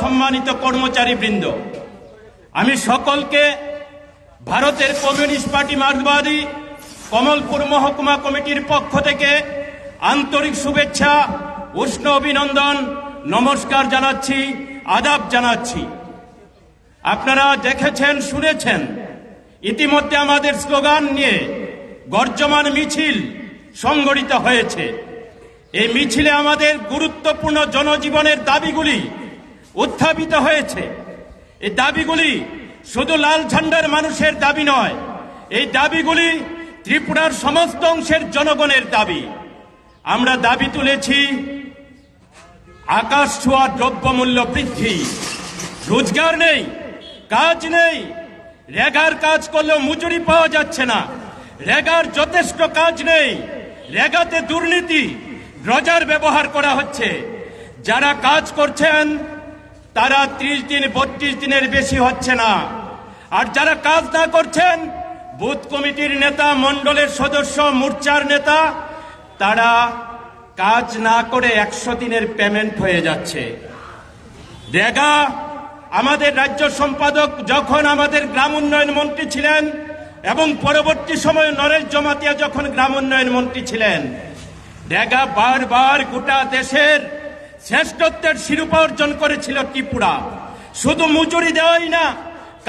সম্মানিত কর্মচারী বৃন্দ, আমি সকলকে ভারতের কমিউনিস্ট পার্টি মার্কবাদী কমলপুর মহকুমা কমিটির পক্ষ থেকে আন্তরিক শুভেচ্ছা, উষ্ণ অভিনন্দন, নমস্কার জানাচ্ছি, আদাব জানাচ্ছি। আপনারা দেখেছেন, শুনেছেন, ইতিমধ্যে আমাদের স্লোগান নিয়ে গর্জমান মিছিল সংগঠিত হয়েছে। এই মিছিলে আমাদের গুরুত্বপূর্ণ জনজীবনের দাবিগুলি উত্থাপিত হয়েছে। এই দাবিগুলি শুধু লাল ঝান্ডার মানুষের দাবি নয়, এই দাবিগুলি ত্রিপুরার সমস্ত অংশের জনগণের দাবি। আমরা দাবি তুলেছি, আকাশ ছোঁয়া দ্রব্যমূল্য বৃদ্ধি, রোজগার নেই, কাজ নেই, রেগার কাজ করলেও মজুরি পাওয়া যাচ্ছে না, রেগার যথেষ্ট কাজ নেই, রেগাতে দুর্নীতি ড্রজার ব্যবহার করা হচ্ছে। যারা কাজ করছেন, তারা ত্রিশ দিন, বত্রিশ দিনের বেশি হচ্ছে না। আর যারা কাজ না করছেন, বুথ কমিটির নেতা, মণ্ডলের সদস্য, মোর্চার নেতা, তারা কাজ না করে একশো দিনের পেমেন্ট হয়ে যাচ্ছে। রেগা আমাদের রাজ্য সম্পাদক যখন আমাদের গ্রাম উন্নয়ন মন্ত্রী ছিলেন এবং পরবর্তী সময়ে নরেশ জমাতিয়া যখন গ্রাম উন্নয়ন মন্ত্রী ছিলেন রেগা বারবার গোটা দেশের শ্রেষ্ঠত্বের শিরোপা অর্জন করেছিল ত্রিপুরা। শুধু মজুরি দেওয়াই না,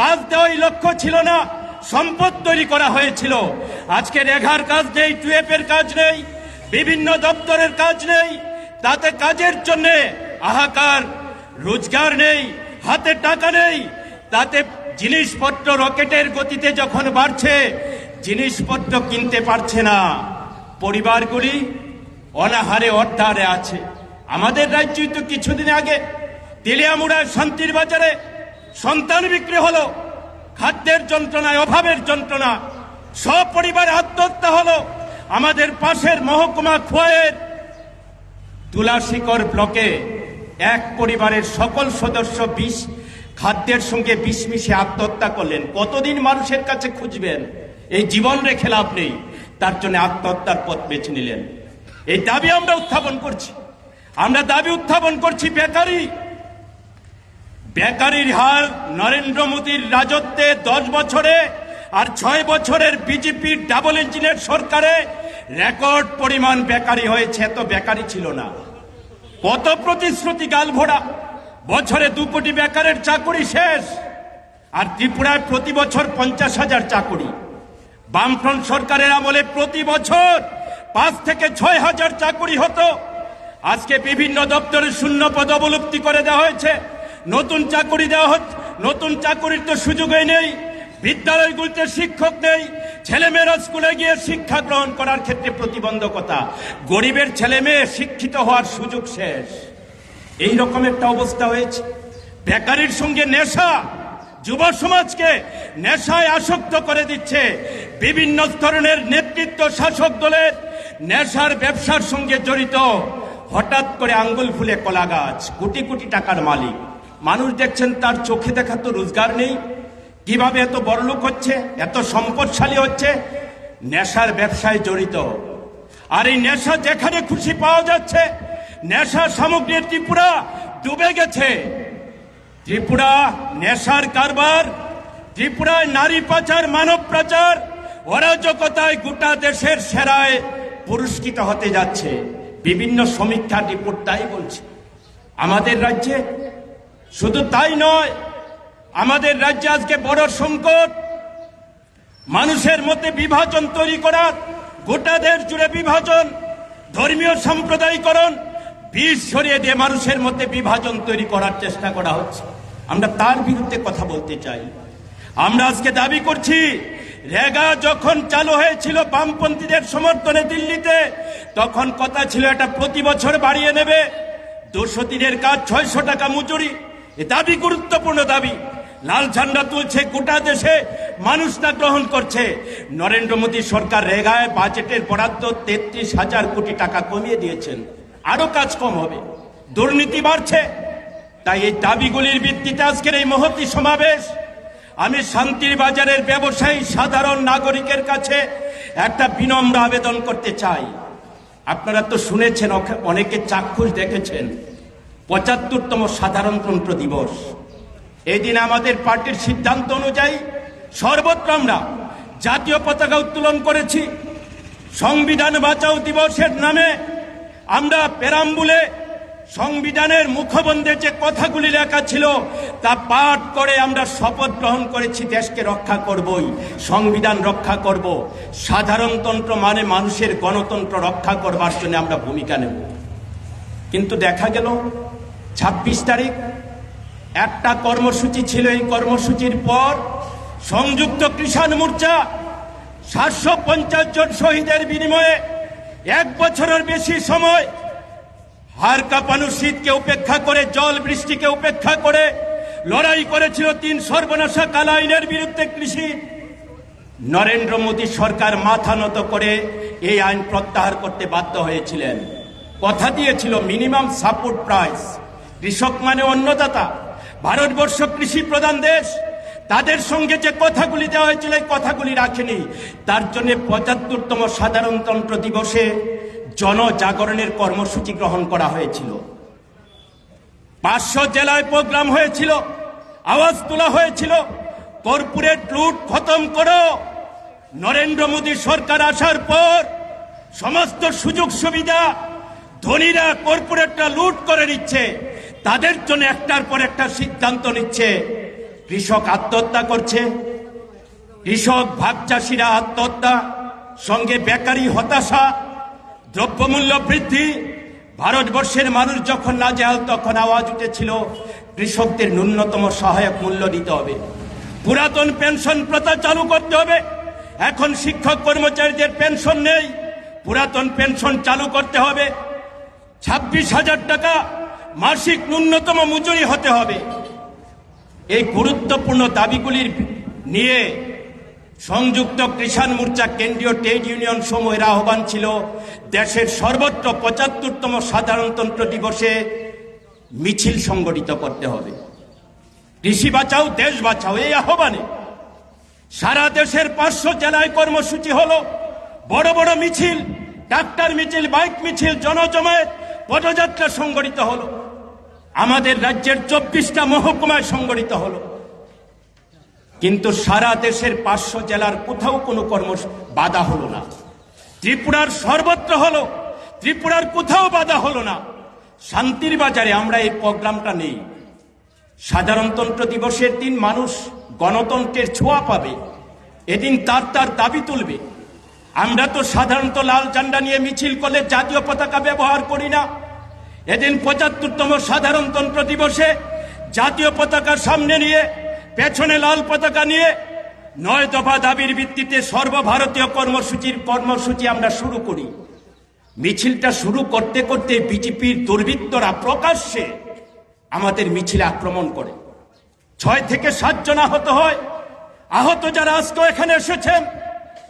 কাজ দেওয়াই লক্ষ্য ছিল না, সম্পদ তৈরি করা হয়েছিল। আজকে রেঘার কাজ নেই টুয়েপের কাজ নেই, বিভিন্ন দপ্তরের কাজ নেই, তাতে কাজের জন্য হাহাকার, রোজগার নেই, হাতে টাকা নেই, তাতে জিনিসপত্র রকেটের গতিতে যখন বাড়ছে, জিনিসপত্র কিনতে পারছে না। পরিবারগুলি অনাহারে অর্ধারে আছে। আমাদের রাজ্যই তো কিছুদিন আগে তেলিয়ামুড়ায় শান্তির বাজারে সন্তান বিক্রি হলো। খাদ্যের যন্ত্রণায়, অভাবের যন্ত্রণা সব পরিবার আত্মহত্যা হলো। আমাদের পাশের মহকুমা খোয়াইয়ের তুলাশিকর ব্লকে এক পরিবারের সকল সদস্য বিষ, খাদ্যের সঙ্গে বিষ মিশে আত্মহত্যা করলেন। কতদিন মানুষের কাছে খুঁজবেন? এই জীবন রেখে লাভ নেই। তার জন্য আত্মহত্যার পথ বেছে নিলেন। এই দাবি আমরা উত্থাপন করছি। আমরা দাবি উত্থাপন করছি বেকারি। বেকারির হার নরেন্দ্র মোদীর রাজত্বে দশ বছরে আর ছয় বছরের বিজেপির ডাবল ইঞ্জিনের সরকারে রেকর্ড পরিমাণ বেকারি হয়েছে, এত বেকারি ছিল না। কত প্রতিশ্রুতি গাল ভোড়া বছরে দু কোটি বেকারের চাকুরি শেষ। আর ত্রিপুরায় প্রতি বছর পঞ্চাশ হাজার চাকুরি। বামফ্রন্ট সরকারের আমলে প্রতি বছর পাঁচ থেকে ছয় হাজার চাকুরি হতো। আজকে বিভিন্ন দপ্তরে শূন্য পদ অবলুপ্তি করে দেওয়া হয়েছে। নতুন চাকুরি দেওয়া হচ্ছে নতুন চাকুরির তো সুযোগই নেই। বিদ্যালয়গুলিতে শিক্ষক নেই। ছেলেমেয়েরা স্কুলে গিয়ে শিক্ষা গ্রহণ করার ক্ষেত্রে প্রতিবন্ধকতা। গরিবের ছেলে মেয়ে শিক্ষিত হওয়ার সুযোগ শেষ। এই রকম একটা অবস্থা হয়েছে। বেকারির সঙ্গে নেশা। যুব সমাজকে নেশায় আসক্ত করে দিচ্ছে। বিভিন্ন ধরনের নেতৃত্ব শাসক দলের নেশার ব্যবসার সঙ্গে জড়িত, হঠাৎ করে আঙ্গুল ফুলে কলা গাছ, কোটি কোটি টাকার মালিক। মানুষ দেখছেন তার চোখে দেখা তো রোজগার নেই। কীভাবে এত বড়লোক হচ্ছে, এত সম্পদশালী হচ্ছে? নেশার ব্যবসায় জড়িত। আর এই নেশা যেখানে খুশি পাওয়া যাচ্ছে নেশা সামগ্রী ত্রিপুরা ডুবে গেছে। ত্রিপুরা নেশার কারবার, ত্রিপুরায় নারী পাচার, মানব পাচার, অরাজকতায় গোটা দেশের সেরায় পুরস্কৃত হতে যাচ্ছে। বিভিন্ন সমীক্ষা রিপোর্ট তাই বলছে। আমাদের রাজ্যে শুধু তাই নয়, আমাদের রাজ্যে আজকে বড় সংকট। মানুষের মধ্যে বিভাজন তৈরি করার গোটা দেশ জুড়ে বিভাজন, ধর্মীয় সাম্প্রদায়িকরণ বিষ ছড়িয়ে দিয়ে মানুষের মধ্যে বিভাজন তৈরি করার চেষ্টা করা হচ্ছে। আমরা তার বিরুদ্ধে কথা বলতে চাই। আমরা আজকে দাবি করছি রেগা যখন চালু হয়েছিল বামপন্থীদের সমর্থনে দিল্লিতে, তখন কথা ছিল এটা প্রতি বছর বাড়িয়ে নেবে। দুশো দিনের কাজ ছয়শো টাকা মজুরি। এ দাবি গুরুত্বপূর্ণ দাবি। লাল ঝান্ডা তুলছে গোটা দেশে। মানুষ তা গ্রহণ করছে। নরেন্দ্র মোদী সরকার রেগায় বাজেটের বরাদ্দ তেত্রিশ হাজার কোটি টাকা কমিয়ে দিয়েছেন। আরও কাজ কম হবে। দুর্নীতি বাড়ছে। তাই এই দাবিগুলির ভিত্তিতে আজকের এই মহতি সমাবেশ আমি শান্তির বাজারের ব্যবসায়ী সাধারণ নাগরিকের কাছে একটা বিনম্র আবেদন করতে চাই। আপনারা তো শুনেছেন অনেকে চাক্ষুষ দেখেছেন। পঁচাত্তরতম সাধারণতন্ত্র দিবস। এই দিন আমাদের পার্টির সিদ্ধান্ত অনুযায়ী সর্বত্র আমরা জাতীয় পতাকা উত্তোলন করেছি। সংবিধান বাঁচাও দিবসের নামে আমরা পেরাম্বুলে সংবিধানের মুখবন্ধে যে কথাগুলি লেখা ছিল, তা পাঠ করে আমরা শপথ গ্রহণ করেছি, দেশকে রক্ষা করবই, সংবিধান রক্ষা করব। সাধারণতন্ত্র মানে মানুষের গণতন্ত্র রক্ষা করবার জন্য আমরা ভূমিকা নেব। কিন্তু দেখা গেল, ছাব্বিশ তারিখ, একটা কর্মসূচি ছিল, এই কর্মসূচির পর সংযুক্ত কিষাণ মোর্চা সাতশো পঞ্চাশ জন শহীদের বিনিময়ে এক বছরের বেশি সময় হার কাঁপানো শীতকে উপেক্ষা করে, জল বৃষ্টিকে উপেক্ষা করে, লড়াই করেছিল তিন সর্বনাশা কালা আইনের বিরুদ্ধে কৃষি। নরেন্দ্র মোদী সরকার মাথা নত করে এই আইন প্রত্যাহার করতে বাধ্য হয়েছিলেন। কথা দিয়েছিল মিনিমাম সাপোর্ট প্রাইস। কৃষক মানে অন্নদাতা। ভারতবর্ষ কৃষি প্রধান দেশ। তাদের সঙ্গে যে কথাগুলি দেওয়া হয়েছিল, এই কথাগুলি রাখেনি। তার জন্য পঁচাত্তরতম সাধারণতন্ত্র দিবসে জনজাগরণের কর্মসূচি গ্রহণ করা হয়েছিল। পাঁচশো জেলায় প্রোগ্রাম হয়েছিল, আওয়াজ তোলা হয়েছিল কর্পোরেট লুট খতম করো। নরেন্দ্র মোদী সরকার আসার পর সমস্ত সুযোগ সুবিধা ধনীরা কর্পোরেটরা লুট করে নিচ্ছে, তাদের জন্য একটার পর একটা সিদ্ধান্ত নিচ্ছে। কৃষক আত্মহত্যা করছে, কৃষক ভাগ চাষিরা আত্মহত্যা, সঙ্গে বেকারি হতাশা দ্রব্যমূল্য বৃদ্ধি, ভারতবর্ষের মানুষ যখন না নাজেহাল, তখন আওয়াজ উঠেছিল, কৃষকদের ন্যূনতম সহায়ক মূল্য দিতে হবে। পুরাতন পেনশন প্রথা চালু করতে হবে। এখন শিক্ষক কর্মচারীদের পেনশন নেই। পুরাতন পেনশন চালু করতে হবে। ছাব্বিশ হাজার টাকা মাসিক ন্যূনতম মজুরি হতে হবে। এই গুরুত্বপূর্ণ দাবিগুলির নিয়ে সংযুক্ত কিষাণ মোর্চা কেন্দ্রীয় ট্রেড ইউনিয়ন সমূহের আহ্বান ছিল দেশের সর্বত্র পঁচাত্তরতম সাধারণতন্ত্র দিবসে মিছিল সংগঠিত করতে হবে। কৃষি বাঁচাও, দেশ বাঁচাও, এই আহ্বানে সারা দেশের পাঁচশো জেলায় কর্মসূচি হলো। বড় বড় মিছিল, ডাক্তার মিছিল, বাইক মিছিল, জনজমায়েত, পদযাত্রা সংগঠিত হলো। আমাদের রাজ্যের চব্বিশটা মহকুমায় সংগঠিত হলো। কিন্তু সারা দেশের পাঁচশো জেলার কোথাও কোনো কর্ম বাধা হলো না। ত্রিপুরার সর্বত্র হলো, ত্রিপুরার কোথাও বাধা হলো না। শান্তির বাজারে আমরা এই প্রোগ্রামটা নেই। সাধারণতন্ত্র দিবসের দিন মানুষ গণতন্ত্রের ছোঁয়া পাবে। এদিন তার তার দাবি তুলবে। আমরা তো সাধারণত লাল ঝান্ডা নিয়ে মিছিল করলে জাতীয় পতাকা ব্যবহার করি না। এদিন পঁচাত্তরতম সাধারণতন্ত্র দিবসে জাতীয় পতাকার সামনে নিয়ে, পেছনে লাল পতাকা নিয়ে নয় দফা দাবির ভিত্তিতে সর্বভারতীয় কর্মসূচির কর্মসূচি আমরা শুরু করি। মিছিলটা শুরু করতে করতে বিজেপির দুর্বৃত্তরা প্রকাশ্যে আমাদের মিছিলে আক্রমণ করে। ছয় থেকে সাতজন আহত হয়। আহত যারা আজকেও এখানে এসেছেন,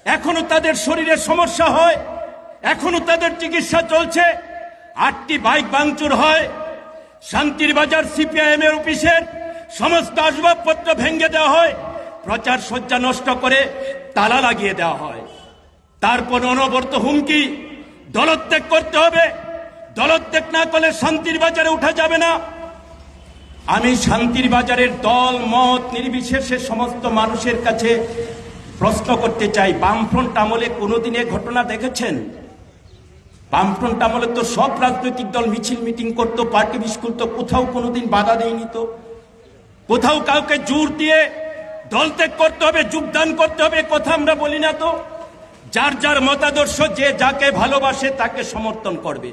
এখনও তাদের শরীরে সমস্যা হয়, এখনও তাদের চিকিৎসা চলছে। আটটি বাইক ভাঙচুর হয়। শান্তির বাজার সিপিআইএম এর অফিসের সমস্ত আসবাবপত্র ভেঙে দেওয়া হয়। প্রচার সজ্জা নষ্ট করে তালা লাগিয়ে দেওয়া হয়। তারপর অনবর্ত হুমকি, দলত্যাগ করতে হবে। দলত্যাগ না করলে শান্তির বাজারে উঠা যাবে না। আমি শান্তির বাজারের দল, মত, নির্বিশেষে সমস্ত মানুষের কাছে প্রশ্ন করতে চাই। বামফ্রন্ট আমলে কোনোদিন এ ঘটনা দেখেছেন? বামফ্রন্ট আমলে তো সব রাজনৈতিক দল মিছিল, মিটিং করতো, পার্টি বিস্কুল তো কোথাও কোনোদিন বাধা দেয়নি তো। কোথাও কাউকে জোর দিয়ে দল ত্যাগ করতে হবে, যোগদান করতে হবে কথা আমরা বলি না তো। যার যার মতাদর্শ, যে যাকে ভালোবাসে তাকে সমর্থন করবে।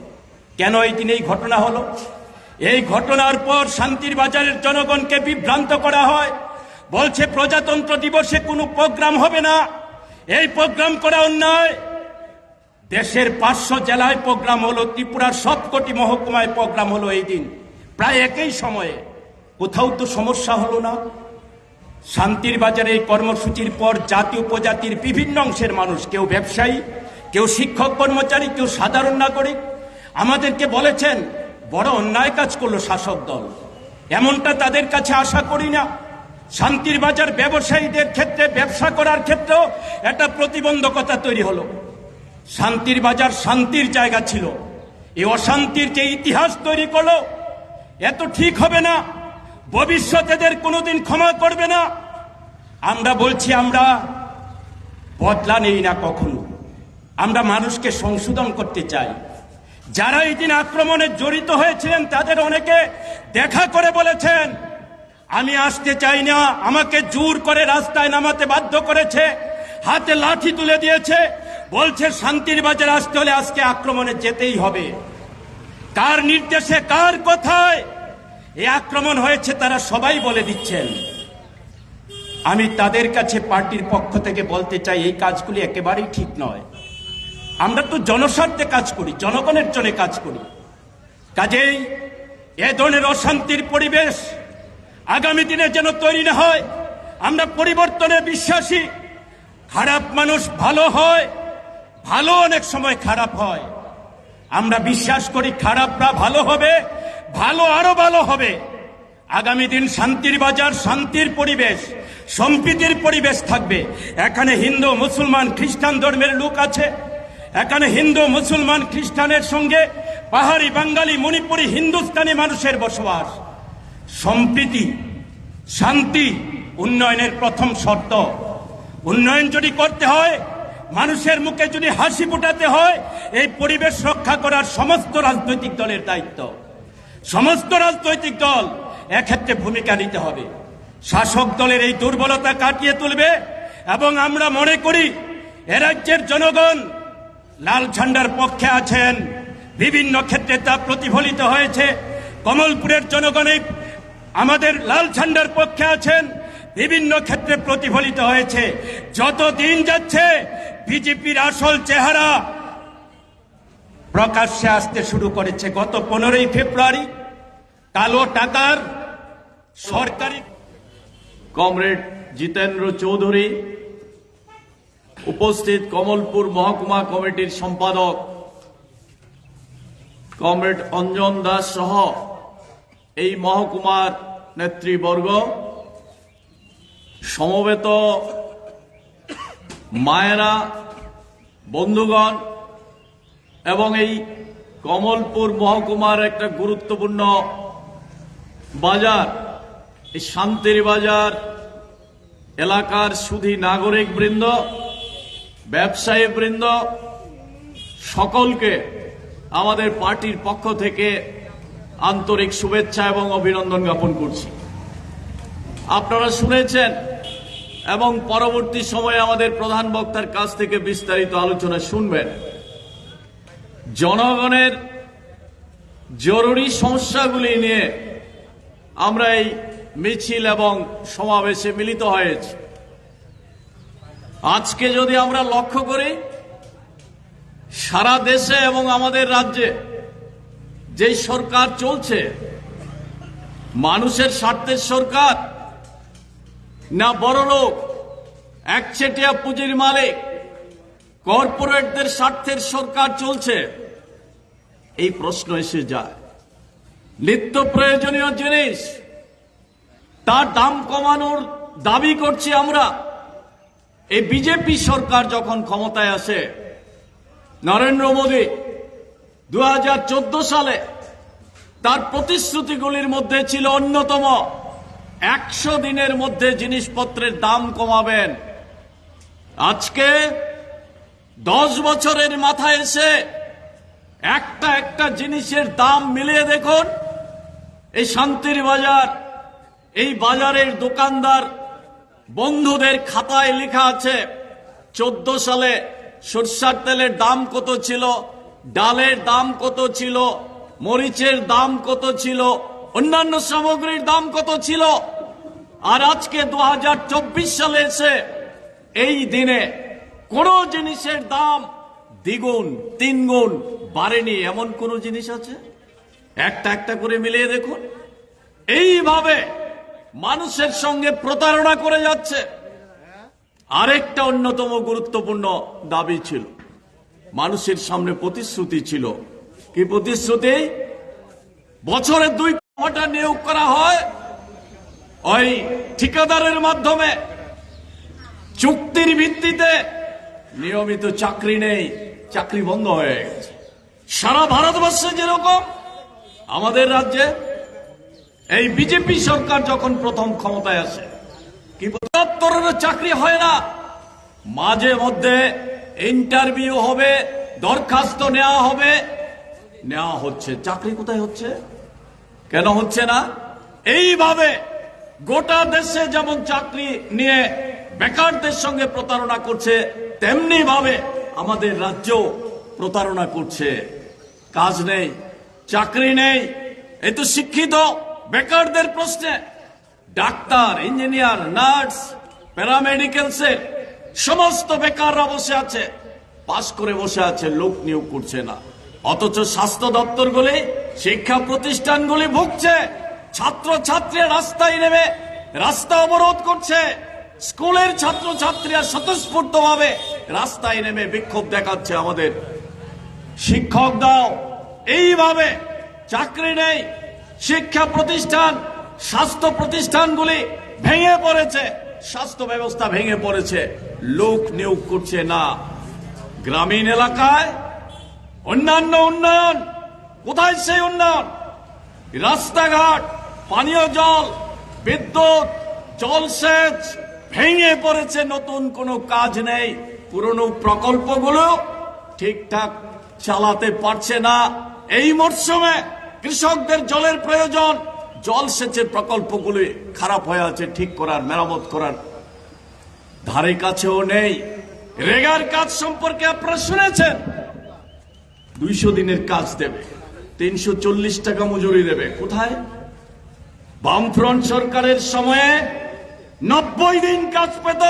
কেন এই দিন এই ঘটনা হলো? এই ঘটনার পর শান্তির বাজারের জনগণকে বিভ্রান্ত করা হয়। বলছে, প্রজাতন্ত্র দিবসে কোনো প্রোগ্রাম হবে না। এই প্রোগ্রাম করা অন্যায়। দেশের পাঁচশো জেলায় প্রোগ্রাম হলো, ত্রিপুরার সবকটি মহকুমায় প্রোগ্রাম হলো এই দিন। প্রায় একই সময়ে। কোথাও তো সমস্যা হলো না। শান্তির বাজারে এই কর্মসূচির পর জাতি উপজাতির বিভিন্ন অংশের মানুষ, কেউ ব্যবসায়ী, কেউ শিক্ষক, কর্মচারী, কেউ সাধারণ নাগরিক, আমাদেরকে বলেছেন, বড় অন্যায় কাজ করল শাসক দল। এমনটা তাদের কাছে আশা করি না। শান্তির বাজার ব্যবসায়ীদের ক্ষেত্রে, ব্যবসা করার ক্ষেত্রেও একটা প্রতিবন্ধকতা তৈরি হলো। শান্তির বাজার শান্তির জায়গা ছিল। এই অশান্তির যে ইতিহাস তৈরি করল, এত ঠিক হবে না। ভবিষ্যৎ এদের কোনোদিন ক্ষমা করবে না। আমরা বলছি, আমরা বদলা নেই না কখনো। আমরা মানুষকে সংশোধন করতে চাই। যারা এই দিন আক্রমণে জড়িত হয়েছিলেন, তাদের অনেকে দেখা করে বলেছেন, আমি আসতে চাই না, আমাকে জোর করে রাস্তায় নামাতে বাধ্য করেছে, হাতে লাঠি তুলে দিয়েছে, বলছে শান্তির বাজার আসতে হলে আজকে আক্রমণে যেতেই হবে। কার নির্দেশে কার কথায় এই আক্রমণ হয়েছে তারা সবাই বলে দিচ্ছেন। আমি তাদের কাছে পার্টির পক্ষ থেকে বলতে চাই, এই কাজগুলি একেবারেই ঠিক নয়। আমরা তো জনস্বার্থে কাজ করি, জনগণের জন্য কাজ করি। কাজেই এ ধরনের অশান্তির পরিবেশ আগামী দিনে যেন তৈরি না হয়, আমরা পরিবর্তনে বিশ্বাসী। খারাপ মানুষ ভালো হয়, ভালো অনেক সময় খারাপ হয়। আমরা বিশ্বাস করি খারাপরা ভালো হবে। ভালো আরও ভালো হবে। আগামী দিন শান্তির বাজার, শান্তির পরিবেশ, সম্প্রীতির পরিবেশ থাকবে। এখানে হিন্দু, মুসলমান, খ্রিস্টান ধর্মের লোক আছে। এখানে হিন্দু, মুসলমান, খ্রিস্টানের সঙ্গে পাহাড়ি, বাঙালি, মণিপুরি, হিন্দুস্তানি মানুষের বসবাস। সম্প্রীতি, শান্তি উন্নয়নের প্রথম শর্ত। উন্নয়ন যদি করতে হয়, মানুষের মুখে যদি হাসি ফুটাতে হয়, এই পরিবেশ রক্ষা করার সমস্ত রাজনৈতিক দলের দায়িত্ব। সমস্ত রাজনৈতিক দল এক্ষেত্রে ভূমিকা নিতে হবে। শাসক দলের এই দুর্বলতা কাটিয়ে তুলবে এবং আমরা মনে করি এ রাজ্যের জনগণ লাল ঝান্ডার পক্ষে আছেন। বিভিন্ন ক্ষেত্রে তা প্রতিফলিত হয়েছে। কমলপুরের জনগণে আমাদের লাল ঝান্ডার পক্ষে আছেন। বিভিন্ন ক্ষেত্রে প্রতিফলিত হয়েছে। যত দিন যাচ্ছে, বিজেপির আসল চেহারা প্রকাশ্যে আসতে শুরু করেছে। গত পনেরোই ফেব্রুয়ারি কালো টাকার সরকারি কমরেড জিতেন্দ্র চৌধুরী উপস্থিত কমলপুর মহকুমা কমিটির সম্পাদক কমরেড অঞ্জন দাস সহ এই মহকুমার নেতৃবর্গ, সমবেত মায়েরা, বন্ধুগণ এবং এই কমলপুর মহকুমার একটা গুরুত্বপূর্ণ বাজার, এই শান্তির বাজার, এলাকার সুধী নাগরিক বৃন্দ, ব্যবসায়ী বৃন্দ, সকলকে আমাদের পার্টির পক্ষ থেকে আন্তরিক শুভেচ্ছা এবং অভিনন্দন জ্ঞাপন করছি। আপনারা শুনেছেন এবং পরবর্তী সময়ে আমাদের প্রধান বক্তার কাছ থেকে বিস্তারিত আলোচনা শুনবেন। জনগণের জরুরি সমস্যাগুলি নিয়ে আমরা এই মিছিল এবং সমাবেশে মিলিত হয়েছি। আজকে যদি আমরা লক্ষ্য করি, সারা দেশে এবং আমাদের রাজ্যে যেই সরকার চলছে, মানুষের স্বার্থের সরকার, না বড় লোক, একচেটিয়া পুঁজির মালিক, কর্পোরেটদের স্বার্থের সরকার চলছে। এই প্রশ্ন এসে যায়। নিত্য প্রয়োজনীয় জিনিস, তার দাম কমানোর দাবি করছি আমরা। এই বিজেপি সরকার যখন ক্ষমতায় আসে, নরেন্দ্র মোদী দু হাজার চোদ্দ সালে তার প্রতিশ্রুতিগুলির মধ্যে ছিল অন্যতম। একশো দিনের মধ্যে জিনিসপত্রের দাম কমাবেন। আজকে দশ বছরের মাথায় এসে একটা একটা জিনিসের দাম মিলিয়ে দেখুন। এই শান্তির বাজার, এই বাজারের দোকানদার বন্ধুদের খাতায় লেখা আছে, চোদ্দ সালে সরষার তেলের দাম কত ছিল, ডালের দাম কত ছিল, মরিচের দাম কত ছিল, অন্যান্য সামগ্রীর দাম কত ছিল। আর আজকে দু হাজার চব্বিশ সালে এসে এই দিনে কোন জিনিসের দাম দ্বিগুণ, তিনগুণ বাড়েনি এমন কোন জিনিস আছে? একটা একটা করে মিলিয়ে দেখুন। এইভাবে মানুষের সঙ্গে প্রতারণা করে যাচ্ছে। আরেকটা অন্যতম গুরুত্বপূর্ণ দাবি ছিল। মানুষের সামনে প্রতিশ্রুতি ছিল। কি প্রতিশ্রুতি? বছরে দুই কোটা নিয়োগ করা হয় ওই ঠিকাদারের মাধ্যমে। চুক্তির ভিত্তিতে নিয়মিত চাকরি নেই। চাকরি বন্ধ হয়ে গেছে। সারা ভারতবর্ষে যেরকম, আমাদের রাজ্যে এই বিজেপি সরকার যখন প্রথম ক্ষমতায় আসে, কি পঁচাত্তরেরও চাকরি হয় না, মাঝে মধ্যে ইন্টারভিউ হবে, দরখাস্ত নেওয়া হবে। নেওয়া হচ্ছে। চাকরি কোথায় হচ্ছে? কেন হচ্ছে না? এইভাবে গোটা দেশে যেমন চাকরি নিয়ে বেকারদের সঙ্গে প্রতারণা করছে তেমনি ভাবে আমাদের রাজ্য প্রতারণা করছে। কাজ নেই, চাকরি নেই, এই তো শিক্ষিত বেকারদের প্রশ্নে। ডাক্তার, ইঞ্জিনিয়ার, নার্স প্যারামেডিক্যালসের সমস্ত বেকাররা বসে আছে। পাশ করে বসে আছে, লোক নিয়োগ করছে না। অথচ স্বাস্থ্য দপ্তরগুলি, শিক্ষা প্রতিষ্ঠানগুলি ভুগছে। ছাত্র ছাত্রী রাস্তায় নেমে রাস্তা অবরোধ করছে। স্কুলের ছাত্র ছাত্রীরা স্বতঃস্ফূর্ত ভাবে রাস্তায় নেমে বিক্ষোভ দেখাচ্ছে আমাদের। শিক্ষক দাও, এইভাবে চাকরি নেই, শিক্ষা প্রতিষ্ঠান, স্বাস্থ্য প্রতিষ্ঠানগুলি ভেঙে পড়েছে, স্বাস্থ্য ব্যবস্থা ভেঙে পড়েছে, লোক নিয়োগ করছে না। গ্রামীণ এলাকায় অন্যান্য উন্নয়ন, কোথায় সেই উন্নয়ন? রাস্তাঘাট, পানীয় জল, বিদ্যুৎ, জলসেচ ভেঙে পড়েছে, নতুন কোনো কাজ নেই। পুরনো প্রকল্পগুলো ঠিকঠাক চালাতে পারছে না। এই মরশুমে কৃষকদের জলের প্রয়োজন। জলসেচের প্রকল্পগুলি খারাপ হয়ে আছে, ঠিক করার, মেরামত করার। ধারে কাছেও নেই। রেগার কাজ সম্পর্কে আপনারা শুনেছেন? দুইশো দিনের কাজ দেবে, তিনশো চল্লিশ টাকা মজুরি দেবে। কোথায়? বামফ্রন্ট সরকারের সময়ে নব্বই দিন কাজ পেত।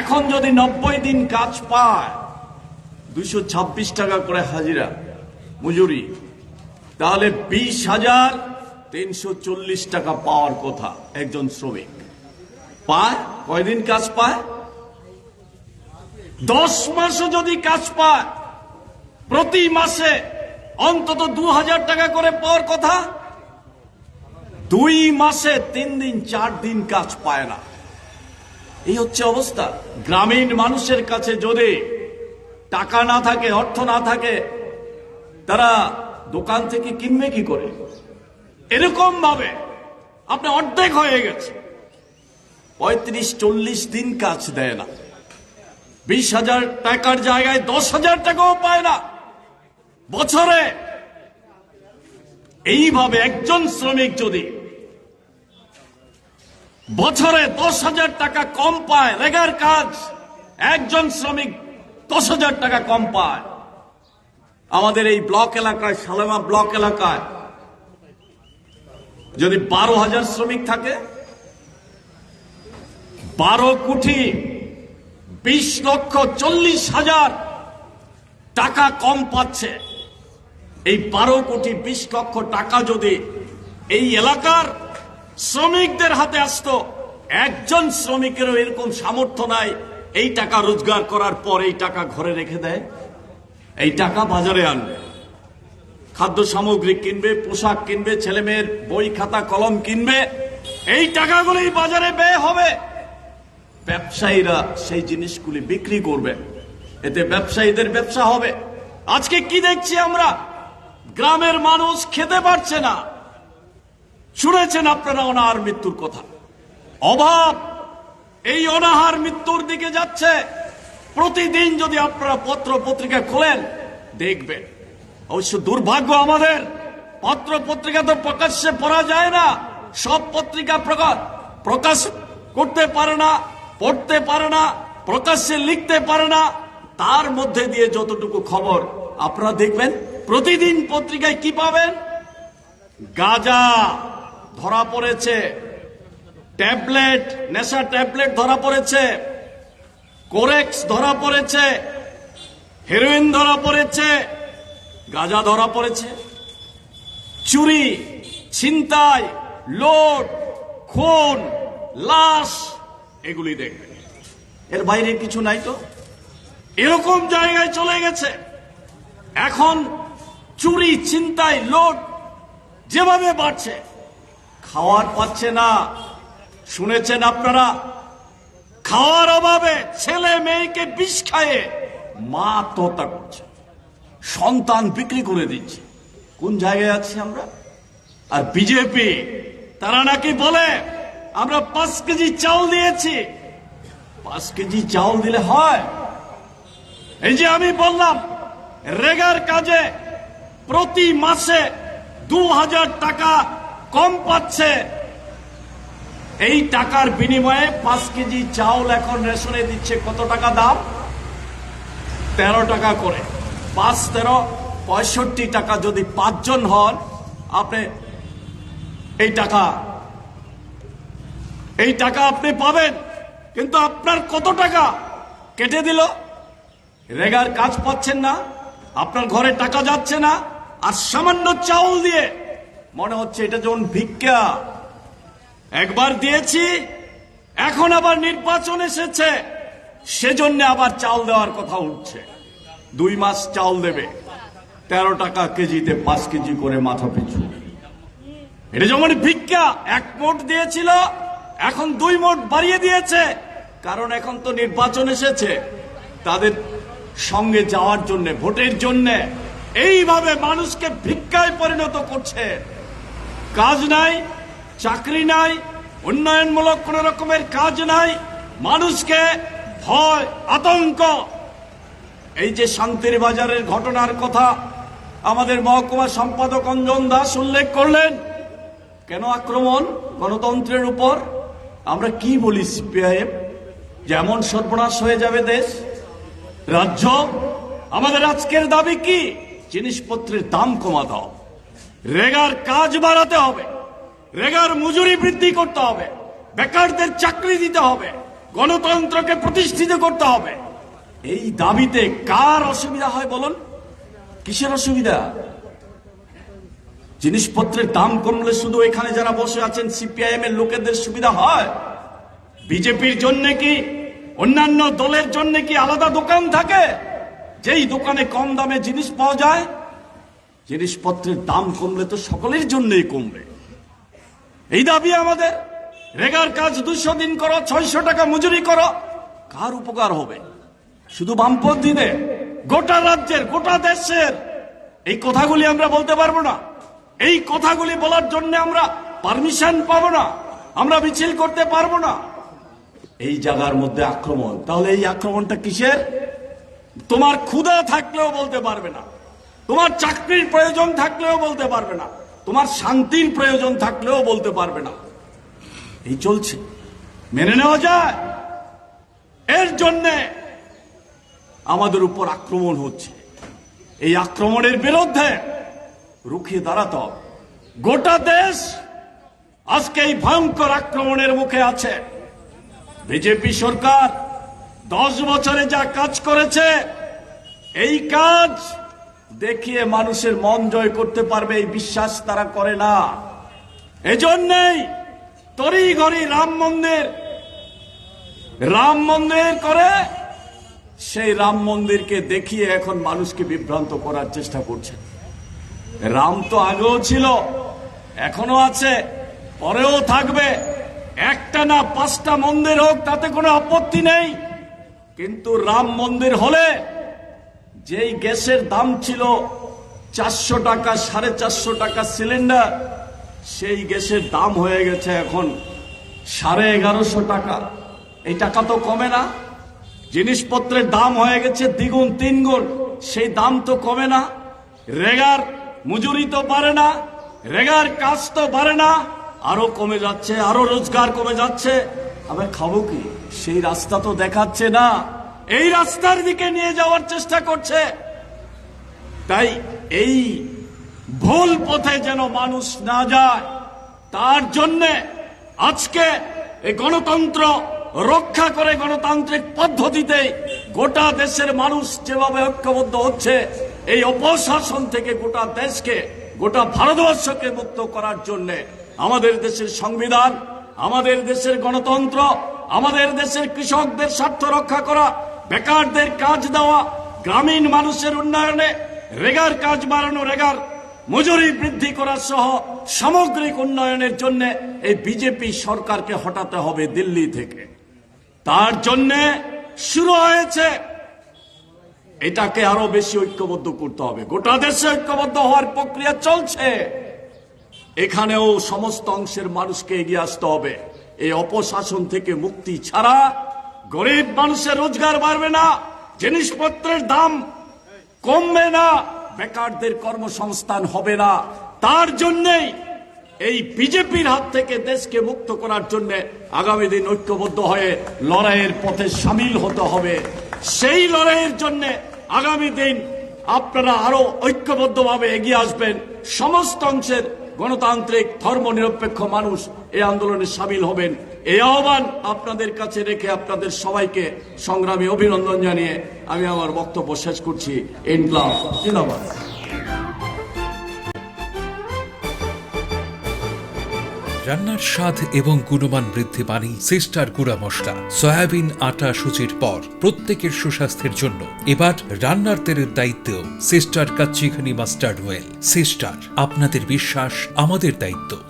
এখন যদি নব্বই দিন কাজ পায়, দুইশো ছাব্বিশ টাকা করে হাজিরা, মজুরি, তাহলে বিশ হাজার তিনশো চল্লিশ টাকা পাওয়ার কথা একজন শ্রমিক। পায়? কয়দিন কাজ পায়? দশ মাসও যদি কাজ পায়, প্রতি মাসে অন্তত দু হাজার টাকা করে পাওয়ার কথা দুই মাসে তিন দিন, চার দিন কাজ পায় না। এই হচ্ছে অবস্থা। গ্রামীণ মানুষের কাছে যদি টাকা না থাকে, অর্থ না থাকে, তারা দোকান থেকে কিনবে কি করে? এরকম ভাবে আপনি অর্ধেক হয়ে গেছে। পঁয়ত্রিশ, চল্লিশ দিন কাজ দেয় না। বিশ হাজার টাকার জায়গায় দশ হাজার টাকাও পায় না। বছরে এইভাবে একজন শ্রমিক যদি বছরে দশ হাজার টাকা কম পায় রেগার কাজ। একজন শ্রমিক দশ হাজার টাকা কম পায়। আমাদের এই ব্লক এলাকায় সালেমা ব্লক এলাকায় যদি বারো হাজার শ্রমিক থাকে, বারো কোটি বিশ লক্ষ চল্লিশ হাজার টাকা কম পাচ্ছে। এই বারো কোটি বিশ লক্ষ টাকা যদি এই এলাকার শ্রমিকদের হাতে আসতো। একজন শ্রমিকেরও এরকম সামর্থ্য নাই, এই টাকা রোজগার করার পর এই টাকা ঘরে রেখে দেয়, এই টাকা বাজারে আনবে। খাদ্য সামগ্রী কিনবে, পোশাক কিনবে ছেলে মেয়ের বই, খাতা, কলম কিনবে, এই টাকাগুলোই বাজারে ব্যয় হবে। ব্যবসায়ীরা সেই জিনিসগুলি বিক্রি করবে, এতে ব্যবসায়ীদের ব্যবসা হবে। আজকে কি দেখছি আমরা? গ্রামের মানুষ খেতে পারছে না। শুনেছেন আপনারা অনাহার মৃত্যুর কথা? অভাব, এই অনাহার মৃত্যুর দিকে যাচ্ছে। প্রতিদিন যদি আপনারা পত্র পত্রিকা খোলেন, দেখবেন। অবশ্য দুর্ভাগ্য আমাদের পত্র পত্রিকা তো প্রকাশ্যে পড়া যায় না। সব পত্রিকা প্রকাশ প্রকাশ করতে পারে না, পড়তে পারে না, প্রকাশ্যে লিখতে পারে না। তার মধ্যে দিয়ে যতটুকু খবর আপনারা দেখবেন, প্রতিদিন পত্রিকায় কি পাবেন? গাজা। ধরা পড়েছে। ট্যাবলেট, নেশা ট্যাবলেট ধরা পড়েছে। কোরেক্স ধরা পড়েছে। হেরোইন ধরা পড়েছে। গাঁজা ধরা পড়েছে। চুরি, ছিনতাই, লোট, খুন, লাশ, এগুলি দেখবে। এর বাইরে কিছু নাই তো? এরকম জায়গায় চলে গেছে। এখন চুরি, ছিনতাই, লোট যেভাবে বাড়ছে খাওয়ার পাচ্ছে না। শুনেছেন আপনারা? খাওয়ার অভাবে ছেলে মেয়েকে বিষ খায়ে মা আত্মহত্যা করছে, সন্তান বিক্রি করে দিচ্ছে। কোন জায়গায় আছি আমরা? আর বিজেপি, তারা নাকি বলে, আমরা পাঁচ কেজি চাউল দিয়েছি। পাঁচ কেজি চাউল দিলে হয়। এই যে আমি বললাম, রেগার কাজে প্রতি মাসে দু হাজার টাকা কম পাচ্ছে। এই টাকার বিনিময়ে পাঁচ কেজি চাউল এখন রেশনে দিচ্ছে কত টাকা দাম? তেরো টাকা করে। পাঁচ, তেরো, পঁয়ষট্টি টাকা যদি পাঁচজন হন, আপনি এই টাকা এই টাকা আপনি পাবেন। কিন্তু আপনার কত টাকা কেটে দিল? রেগার কাজ পাচ্ছেন না, আপনার ঘরে টাকা যাচ্ছে না, আর সামান্য চাউল দিয়ে মনে হচ্ছে এটা যেমন ভিক্ষা। একবার দিয়েছি, এখন আবার নির্বাচন এসেছে। সেজন্য আবার চাল দেওয়ার কথা উঠছে। দুই মাস চাল দেবে। তেরো টাকা কেজিতে পাঁচ কেজি করে মাথা পিছু। এটা যেমন ভিক্ষা, এক মোট দিয়েছিল, এখন দুই মোট বাড়িয়ে দিয়েছে। কারণ এখন তো নির্বাচন এসেছে। তাদের সঙ্গে যাওয়ার জন্য, ভোটের জন্য, এইভাবে মানুষকে ভিক্ষায় পরিণত করছে। কাজ নাই, চাকরি নাই, উন্নয়নমূলক কোন রকমের কাজ নাই, মানুষকে ভয়, আতঙ্ক। এই যে শান্তির বাজারের ঘটনার কথা আমাদের মহকুমা সম্পাদক অঞ্জন দাস উল্লেখ করলেন, কেন আক্রমণ গণতন্ত্রের উপর? আমরা কি বলি সিপিআইএম? যেমন সর্বনাশ হয়ে যাবে দেশ? রাজ্য, আমাদের আজকের দাবি কি? জিনিসপত্রের দাম কমা হবে রেগার কাজ বাড়াতে হবে। রেগার মজুরি বৃদ্ধি করতে হবে। বেকারদের চাকরি দিতে হবে। গণতন্ত্রকে প্রতিষ্ঠিত করতে হবে। এই দাবিতে কার অসুবিধা হয় বলুন? কিসের অসুবিধা? জিনিসপত্রের দাম কমলে শুধু এখানে যারা বসে আছেন সিপিআইএম এর লোকেদের সুবিধা হয়? বিজেপির জন্য কি? অন্যান্য দলের জন্য কি আলাদা দোকান থাকে? যেই দোকানে কম দামে জিনিস পাওয়া যায় জিনিসপত্রের দাম কমলে তো সকলের জন্যই কমবে। এই দাবি আমাদের। রেগার কাজ দুশো দিন করো, ছয়শো টাকা মজুরি করো। কার উপকার হবে? শুধু বামপন্থীদের? গোটা রাজ্যের, গোটা দেশের। এই কথাগুলি আমরা বলতে পারব না। এই কথাগুলি বলার জন্য আমরা পারমিশন পাবো না। আমরা মিছিল করতে পারব না। এই জায়গার মধ্যে আক্রমণ। তাহলে এই আক্রমণটা কিসের? তোমার ক্ষুধা থাকলেও বলতে পারবে না। তোমার চাকরির প্রয়োজন থাকলেও বলতে পারবে না। তোমার শান্তির প্রয়োজন থাকলেও বলতে পারবে না। এই চলছে। মেনে নেওয়া যায়। এর জন্যে আমাদের উপর আক্রমণ হচ্ছে। এই আক্রমণের বিরুদ্ধে রুখে দাঁড়াতে গোটা দেশ আজকে এই ভয়ঙ্কর আক্রমণের মুখে আছে। বিজেপি সরকার দশ বছরে যা কাজ করেছে, এই কাজ দেখিয়ে মানুষের মন জয় করতে পারবে এই বিশ্বাস তারা করে না। এজন্যই তরি ঘড়ি রাম মন্দির রাম মন্দির করে সেই রাম মন্দিরকে দেখিয়ে এখন মানুষকে বিভ্রান্ত করার চেষ্টা করছে। রাম তো আগেও ছিল এখনও আছে, পরেও থাকবে। একটা না পাঁচটা মন্দির হোক, তাতে কোনো আপত্তি নেই। কিন্তু রাম মন্দির হলে যেই গ্যাসের দাম ছিল চারশো টাকা, সাড়ে চারশো টাকা সিলিন্ডার, সেই গ্যাসের দাম হয়ে গেছে এখন সাড়ে এগারোশো টাকা। এই টাকা তো কমে না। জিনিসপত্রের দাম হয়ে গেছে দ্বিগুণ, তিনগুণ। সেই দাম তো কমে না। রেগার মজুরি তো পারে না। রেগার কাজ তো পারে না। আরও কমে যাচ্ছে, আরও রোজগার কমে যাচ্ছে। আবার খাব কি? সেই রাস্তা তো দেখাচ্ছে না। এই রাস্তার দিকে নিয়ে যাওয়ার চেষ্টা করছে। তাই এই ভুল পথে যেন মানুষ না যায়, তার জন্যে আজকে এই গণতন্ত্র রক্ষা করে গণতান্ত্রিক পদ্ধতিতে গোটা দেশের মানুষ যেভাবে ঐক্যবদ্ধ হচ্ছে, এই অপশাসন থেকে গোটা দেশকে, গোটা ভারতবর্ষকে মুক্ত করার জন্য আমাদের দেশের সংবিধান, আমাদের দেশের গণতন্ত্র, আমাদের দেশের কৃষকদের স্বার্থ রক্ষা করা বেকারদের কাজ দেওয়া, গ্রামীণ মানুষের উন্নয়নে রেগার কাজ বাড়ানো, রেগার মজুরি বৃদ্ধি করা সহ সামগ্রিক উন্নয়নের জন্য এই বিজেপি সরকারকে হটাতে হবে দিল্লি থেকে। তার জন্য শুরু হয়েছে। এটাকে আরও বেশি ঐক্যবদ্ধ করতে হবে। গোটা দেশে ঐক্যবদ্ধ হওয়ার প্রক্রিয়া চলছে। এখানেও সমস্ত অংশের মানুষকে এগিয়ে আসতে হবে। এই অপশাসন থেকে মুক্তি ছাড়া গরিব মানুষের রোজগার বাড়বে না, জিনিসপত্রের দাম কমবে না, বেকারদের কর্মসংস্থান হবে না। তার জন্যেই এই বিজেপির হাত থেকে দেশকে মুক্ত করার জন্য আগামী দিন ঐক্যবদ্ধ হয়ে লড়াইয়ের পথে সামিল হতে হবে। সেই লড়াইয়ের জন্য আগামী দিন আপনারা আরও ঐক্যবদ্ধভাবে এগিয়ে আসবেন। সমস্ত অংশের গণতান্ত্রিক ধর্মনিরপেক্ষ মানুষ এই আন্দোলনে সামিল হবেন। এই আহ্বান আপনাদের কাছে রেখে আপনাদের সবাইকে সংগ্রামী অভিনন্দন জানিয়ে আমি আমার বক্তব্য শেষ করছি। রান্নার স্বাদ এবং গুণমান বৃদ্ধি পানি, সিস্টার গুঁড়া মশলা, সয়াবিন আটা সুচির পর প্রত্যেকের সুস্বাস্থ্যের জন্য। এবার রান্নার তেলের দায়িত্বেও Sister Kachchi Ghani mustard oil, Sister, আপনাদের বিশ্বাস আমাদের দায়িত্ব।